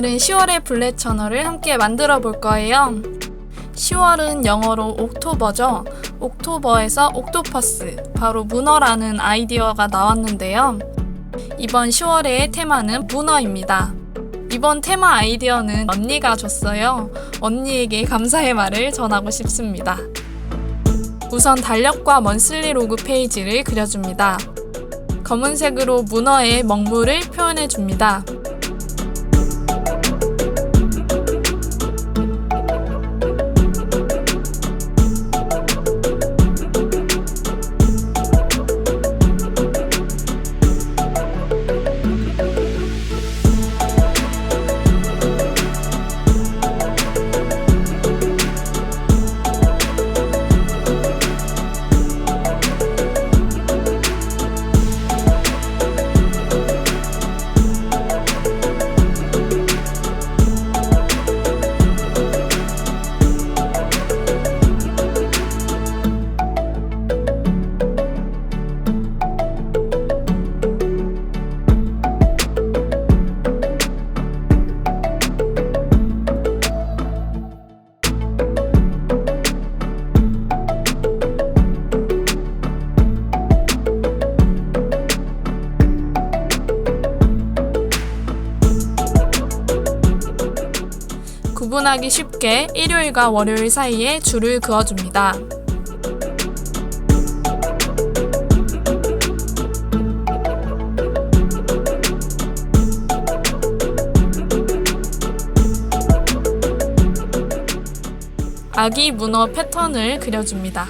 오늘은 10월의 블랙 저널을 함께 만들어 볼 거예요. 10월은 영어로 옥토버죠. 옥토버에서 옥토퍼스, 바로 문어라는 아이디어가 나왔는데요. 이번 10월의 테마는 문어입니다. 이번 테마 아이디어는 언니가 줬어요. 언니에게 감사의 말을 전하고 싶습니다. 우선 달력과 먼슬리 로그 페이지를 그려줍니다. 검은색으로 문어의 먹물을 표현해 줍니다. 구분하기 쉽게 일요일과 월요일 사이에 줄을 그어줍니다. 아기 문어 패턴을 그려줍니다.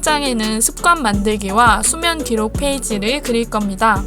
다음 장에는 습관 만들기와 수면 기록 페이지를 그릴 겁니다.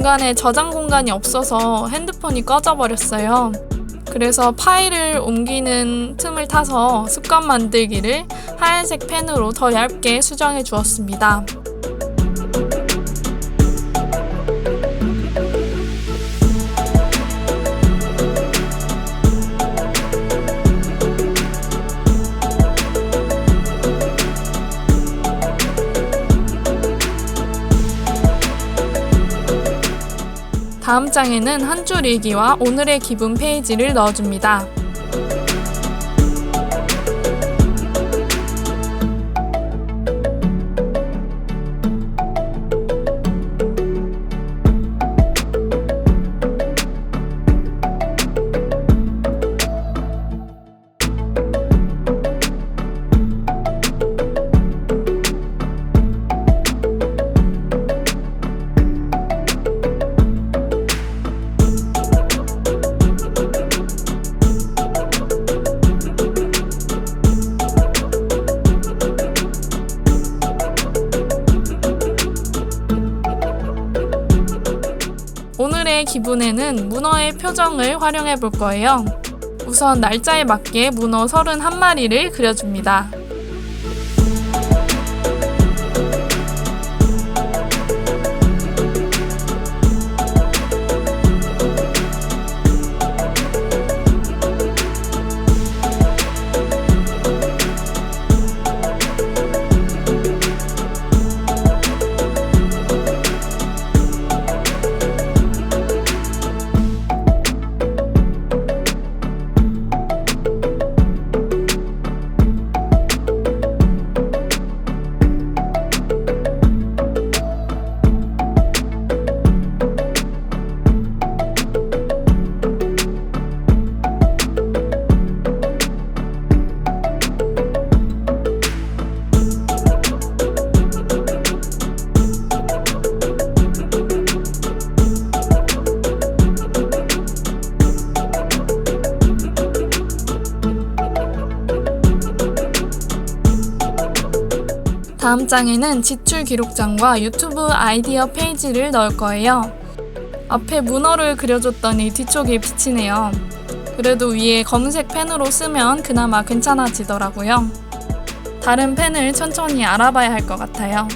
중간에 저장 공간이 없어서 핸드폰이 꺼져 버렸어요. 그래서 파일을 옮기는 틈을 타서 습관 만들기를 하얀색 펜으로 더 얇게 수정해 주었습니다. 다음 장에는 한 줄 일기와 오늘의 기분 페이지를 넣어줍니다. 기분에는 문어의 표정을 활용해 볼 거예요. 우선 날짜에 맞게 문어 31마리를 그려줍니다. 다음 장에는 지출 기록장과 유튜브 아이디어 페이지를 넣을 거예요. 앞에 문어를 그려줬더니 뒤쪽이 비치네요. 그래도 위에 검은색 펜으로 쓰면 그나마 괜찮아지더라고요. 다른 펜을 천천히 알아봐야 할 것 같아요.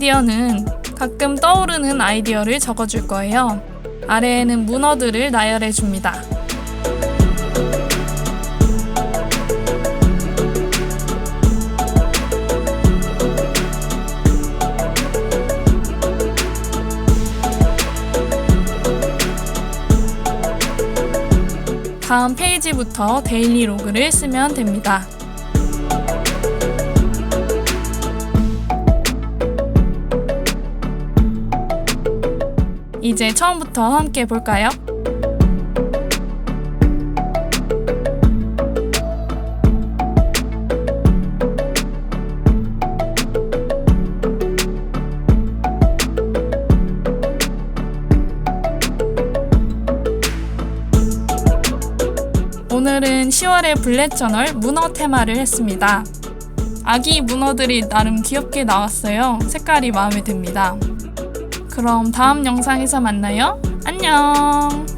아이디어는 가끔 떠오르는 아이디어를 적어줄 거예요. 아래에는 문어들을 나열해 줍니다. 다음 페이지부터 데일리 로그를 쓰면 됩니다. 이제 처음부터 함께 볼까요? 오늘은 10월의 블랙 저널 문어 테마를 했습니다. 아기 문어들이 나름 귀엽게 나왔어요. 색깔이 마음에 듭니다. 그럼 다음 영상에서 만나요. 안녕!